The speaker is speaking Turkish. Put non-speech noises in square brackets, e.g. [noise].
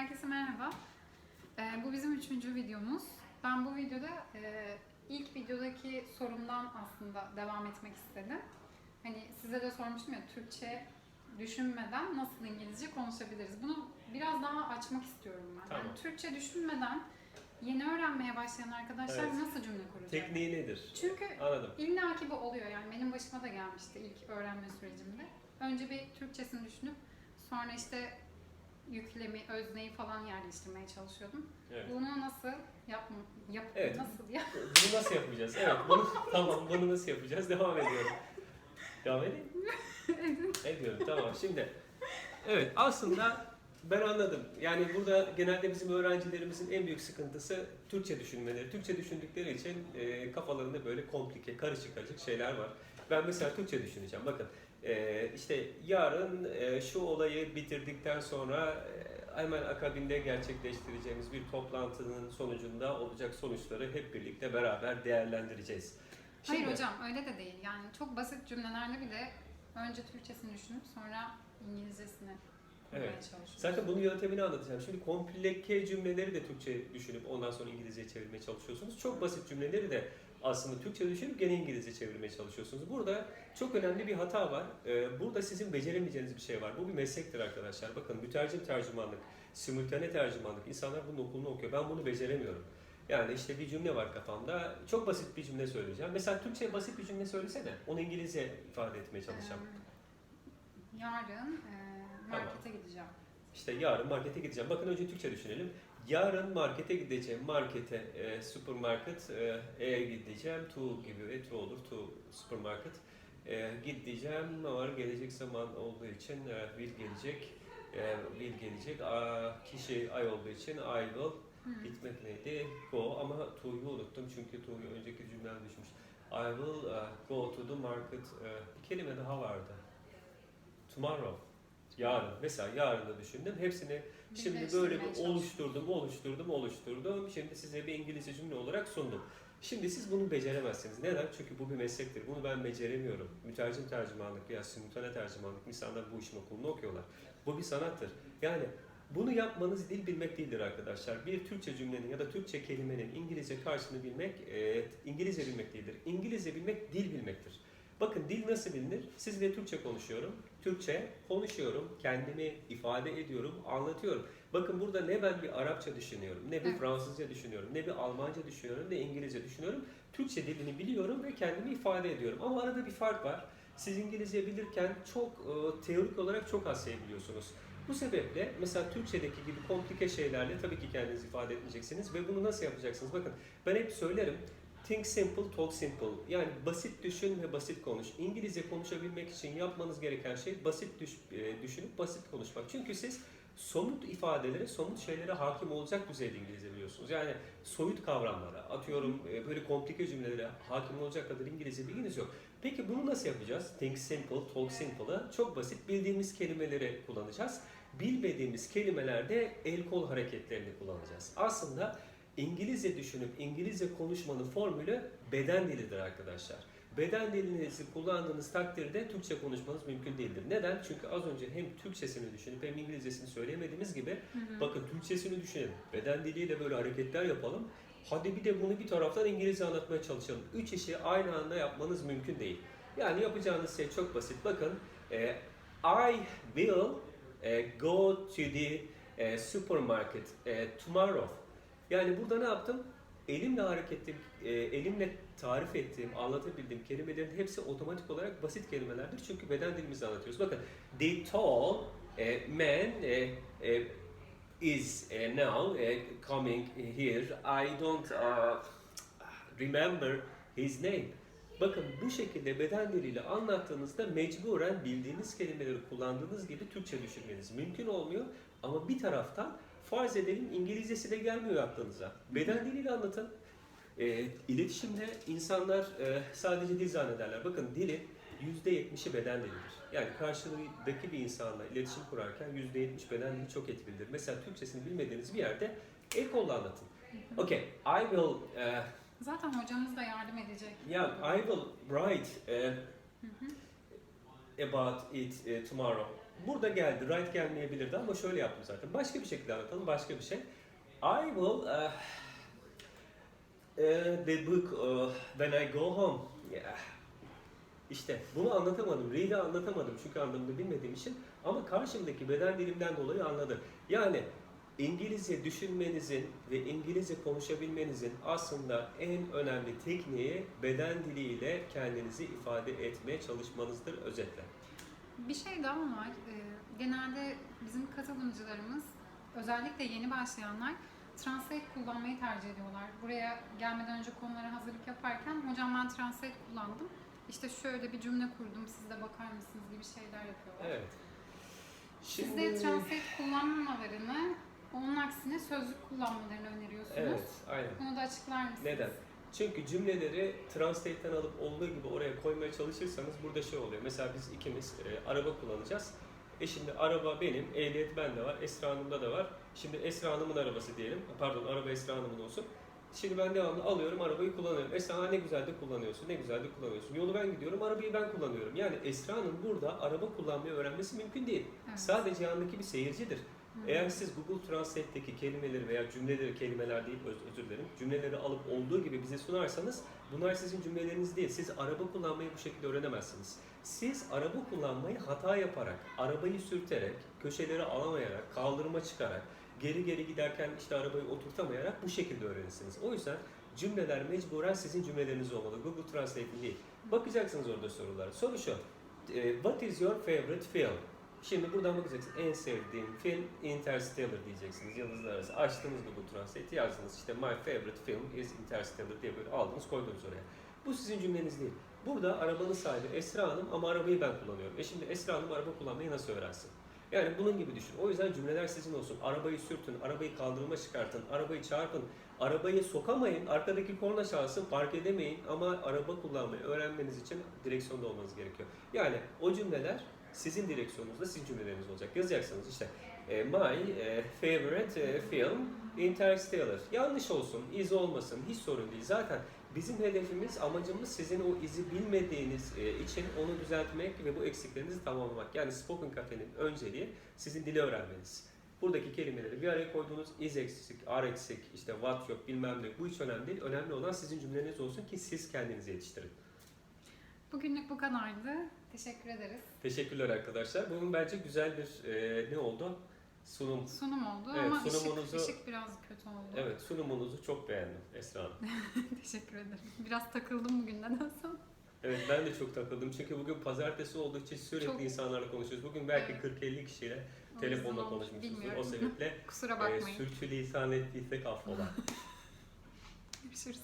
Herkese merhaba. Ee, bu bizim üçüncü videomuz. Ben bu videoda e, ilk videodaki sorumdan aslında devam etmek istedim. Hani size de sormuştum ya Türkçe düşünmeden nasıl İngilizce konuşabiliriz? Bunu biraz daha açmak istiyorum ben. Tamam. Yani Türkçe düşünmeden yeni öğrenmeye başlayan arkadaşlar Evet. nasıl cümle kuracak? Tekniği nedir? Çünkü Anladım. İlla ki bu oluyor yani benim başıma da gelmişti ilk öğrenme sürecimde. Önce bir Türkçesini düşünüp sonra işte yüklemi, özneyi falan yerleştirmeye çalışıyordum. Evet. Bunu nasıl yapma, yap, Evet. nasıl ya? [laughs] Bunu nasıl yapacağız? Evet, bunu tamam. Bunu nasıl yapacağız? Devam ediyorum. Devam edeyim. Ediyorum. Tamam. Şimdi evet aslında ben anladım. Yani burada genelde bizim öğrencilerimizin en büyük sıkıntısı Türkçe düşünmeleri. Türkçe düşündükleri için e, kafalarında böyle komplike, karışık karışık şeyler var. Ben mesela Türkçe düşüneceğim. Bakın e, işte yarın e, şu olayı bitirdikten sonra e, hemen akabinde gerçekleştireceğimiz bir toplantının sonucunda olacak sonuçları hep birlikte beraber değerlendireceğiz. Hayır Şimdi- hocam öyle de değil. Yani çok basit cümlelerde bile önce Türkçesini düşünüp sonra İngilizcesini Evet. Zaten bunun yöntemini anlatacağım. Şimdi komplike cümleleri de Türkçe düşünüp ondan sonra İngilizce çevirmeye çalışıyorsunuz. Çok basit cümleleri de aslında Türkçe düşünüp gene İngilizce çevirmeye çalışıyorsunuz. Burada çok önemli bir hata var. Ee, Burada sizin beceremeyeceğiniz bir şey var. Bu bir meslektir arkadaşlar. Bakın mütercim tercümanlık, simultane tercümanlık. İnsanlar bunun okulunu okuyor. Ben bunu beceremiyorum. Yani işte bir cümle var kafamda. Çok basit bir cümle söyleyeceğim. Mesela Türkçe basit bir cümle söylesene. Onu İngilizce ifade etmeye çalışacağım. Ee, yarın markete gideceğim. İşte yarın markete gideceğim. Bakın önce Türkçe düşünelim. Yarın markete gideceğim. Markete, e, supermarket, e, e gideceğim. To gibi ve to olur. To supermarket. E, gideceğim. Ne var? Gelecek zaman olduğu için e, will gelecek. E, will gelecek. A, kişi I olduğu için I will. Hı. Gitmek neydi? Go ama to'yu unuttum çünkü to'yu önceki cümlem düşmüş. I will uh, go to the market. Uh, bir kelime daha vardı. Tomorrow. Yarın. Mesela yarın da düşündüm. Hepsini şimdi böyle bir oluşturdum, oluşturdum, oluşturdum. Şimdi size bir İngilizce cümle olarak sundum. Şimdi siz bunu beceremezsiniz. Neden? Çünkü bu bir meslektir. Bunu ben beceremiyorum. Mütercim tercümanlık veya simultane tercümanlık insanlar bu işin okulunu okuyorlar. Bu bir sanattır. Yani bunu yapmanız dil bilmek değildir arkadaşlar. Bir Türkçe cümlenin ya da Türkçe kelimenin İngilizce karşılığını bilmek, e, İngilizce bilmek değildir. İngilizce bilmek dil bilmektir. Bakın dil nasıl bilinir? Sizinle Türkçe konuşuyorum. Türkçe konuşuyorum, kendimi ifade ediyorum, anlatıyorum. Bakın burada ne ben bir Arapça düşünüyorum, ne bir. Fransızca düşünüyorum, ne bir Almanca düşünüyorum, ne İngilizce düşünüyorum. Türkçe dilini biliyorum ve kendimi ifade ediyorum. Ama arada bir fark var. Siz İngilizce bilirken çok e, teorik olarak çok az şey biliyorsunuz. Bu sebeple mesela Türkçedeki gibi komplike şeylerle tabii ki kendinizi ifade etmeyeceksiniz ve bunu nasıl yapacaksınız? Bakın ben hep söylerim. Think simple, talk simple. Yani basit düşün ve basit konuş. İngilizce konuşabilmek için yapmanız gereken şey basit düş, e, düşünüp basit konuşmak. Çünkü siz somut ifadelere, somut şeylere hakim olacak düzeyde İngilizce biliyorsunuz. Yani soyut kavramlara, atıyorum e, böyle komplike cümlelere hakim olacak kadar İngilizce bilginiz yok. Peki bunu nasıl yapacağız? Think simple, talk simple'ı çok basit bildiğimiz kelimeleri kullanacağız. Bilmediğimiz kelimelerde el kol hareketlerini kullanacağız. Aslında İngilizce düşünüp İngilizce konuşmanın formülü beden dilidir arkadaşlar. Beden dilinizi kullandığınız takdirde Türkçe konuşmanız mümkün değildir. Neden? Çünkü az önce hem Türkçesini düşünüp hem İngilizcesini söyleyemediğimiz gibi Hı hı. bakın Türkçesini düşünelim. Beden diliyle böyle hareketler yapalım. Hadi bir de bunu bir taraftan İngilizce anlatmaya çalışalım. Üç işi aynı anda yapmanız mümkün değil. Yani yapacağınız şey çok basit. Bakın e, I will e, go to the e, supermarket e, tomorrow. Yani burada ne yaptım? Elimle hareket ettiğim, e, elimle tarif ettiğim, anlatabildiğim kelimelerin hepsi otomatik olarak basit kelimelerdir. Çünkü beden dilimizle anlatıyoruz. Bakın, the tall e, man e, e, is e, now e, coming here. I don't uh, remember his name. Bakın bu şekilde beden diliyle anlattığınızda mecburen bildiğiniz kelimeleri kullandığınız gibi Türkçe düşünmeniz mümkün olmuyor. Ama bir taraftan farz edelim İngilizcesi de gelmiyor aklınıza. Beden diliyle anlatın. E, iletişimde insanlar e, sadece dil zannederler. Bakın dilin %70'i beden dilidir. Yani karşıdaki bir insanla iletişim kurarken %70 beden dili çok etkilidir. Mesela Türkçesini bilmediğiniz bir yerde el kolla anlatın. Okay, I will uh, Zaten hocamız da yardım edecek. Yeah, I will write uh, about it uh, tomorrow. Burada geldi, right gelmeyebilirdi ama şöyle yaptım zaten. Başka bir şekilde anlatalım, başka bir şey. I will uh, uh, the book uh, when I go home. Yeah. İşte bunu anlatamadım, read'i anlatamadım çünkü anlamını bilmediğim için ama karşımdaki beden dilimden dolayı anladı. Yani İngilizce düşünmenizin ve İngilizce konuşabilmenizin aslında en önemli tekniği beden diliyle kendinizi ifade etmeye çalışmanızdır özetle. Bir şey daha var. Ee, genelde bizim katılımcılarımız, özellikle yeni başlayanlar Translate kullanmayı tercih ediyorlar. Buraya gelmeden önce konulara hazırlık yaparken hocam ben Translate kullandım. İşte şöyle bir cümle kurdum, siz de bakar mısınız gibi şeyler yapıyorlar. Evet. Siz de Translate kullanmamalarını, onun aksine sözlük kullanmalarını öneriyorsunuz. Evet, aynen. Bunu da açıklar mısınız? Neden? Çünkü cümleleri Translate'ten alıp olduğu gibi oraya koymaya çalışırsanız burada şey oluyor. Mesela biz ikimiz e, araba kullanacağız. E şimdi araba benim, ehliyet bende var, Esra Hanım'da da var. Şimdi Esra Hanım'ın arabası diyelim. Pardon araba Esra Hanım'ın olsun. Şimdi ben devamlı alıyorum arabayı kullanıyorum. Esra ne güzel de kullanıyorsun, ne güzel de kullanıyorsun. Yolu ben gidiyorum, arabayı ben kullanıyorum. Yani Esra'nın burada araba kullanmayı öğrenmesi mümkün değil. Evet. Sadece yanındaki bir seyircidir. Eğer siz Google Translate'teki kelimeleri veya cümleleri, kelimeler değil öz- özür dilerim, cümleleri alıp olduğu gibi bize sunarsanız bunlar sizin cümleleriniz değil. Siz araba kullanmayı bu şekilde öğrenemezsiniz. Siz araba kullanmayı hata yaparak, arabayı sürterek, köşeleri alamayarak, kaldırıma çıkarak, geri geri giderken işte arabayı oturtamayarak bu şekilde öğrenirsiniz. O yüzden cümleler mecburen sizin cümleleriniz olmalı. Google Translate değil. Bakacaksınız orada sorulara. Soru şu. What is your favorite film? Şimdi buradan bakacaksınız. En sevdiğim film Interstellar diyeceksiniz. Yıldızlar arası. Açtınız Google Translate yazdınız. İşte my favorite film is Interstellar diye böyle aldınız koydunuz oraya. Bu sizin cümleniz değil. Burada arabanın sahibi Esra Hanım ama arabayı ben kullanıyorum. E şimdi Esra Hanım araba kullanmayı nasıl öğrensin? Yani bunun gibi düşün. O yüzden cümleler sizin olsun. Arabayı sürtün, arabayı kaldırıma çıkartın, arabayı çarpın. Arabayı sokamayın, arkadaki korna çalsın, fark edemeyin ama araba kullanmayı öğrenmeniz için direksiyonda olmanız gerekiyor. Yani o cümleler sizin direksiyonunuzda sizin cümleleriniz olacak. Yazacaksınız işte e, my e, favorite e, film Interstellar. Yanlış olsun, iz olmasın hiç sorun değil. Zaten bizim hedefimiz, amacımız sizin o izi bilmediğiniz için onu düzeltmek ve bu eksiklerinizi tamamlamak. Yani Spoken Cafe'nin önceliği sizin dili öğrenmeniz. Buradaki kelimeleri bir araya koyduğunuz iz eksik, ar eksik, işte what yok bilmem ne bu hiç önemli değil. Önemli olan sizin cümleniz olsun ki siz kendinizi yetiştirin. Bugünlük bu kadardı. Teşekkür ederiz. Teşekkürler arkadaşlar. Bunun bence güzel bir e, ne oldu? Sunum. Sunum oldu Evet, ama sunumunuzu- ışık, ışık biraz kötü oldu. Evet sunumunuzu çok beğendim Esra Hanım. [laughs] Teşekkür ederim. Biraz takıldım bugün nedense. Evet ben de çok takıldım çünkü bugün pazartesi olduğu için sürekli Çok- insanlarla konuşuyoruz. Bugün belki Evet. 40-50 kişiyle O telefonla konuşmuşuzdur. O sebeple [laughs] Kusura e, bakmayın. sürçülisan ettiysek affola. [laughs] Görüşürüz.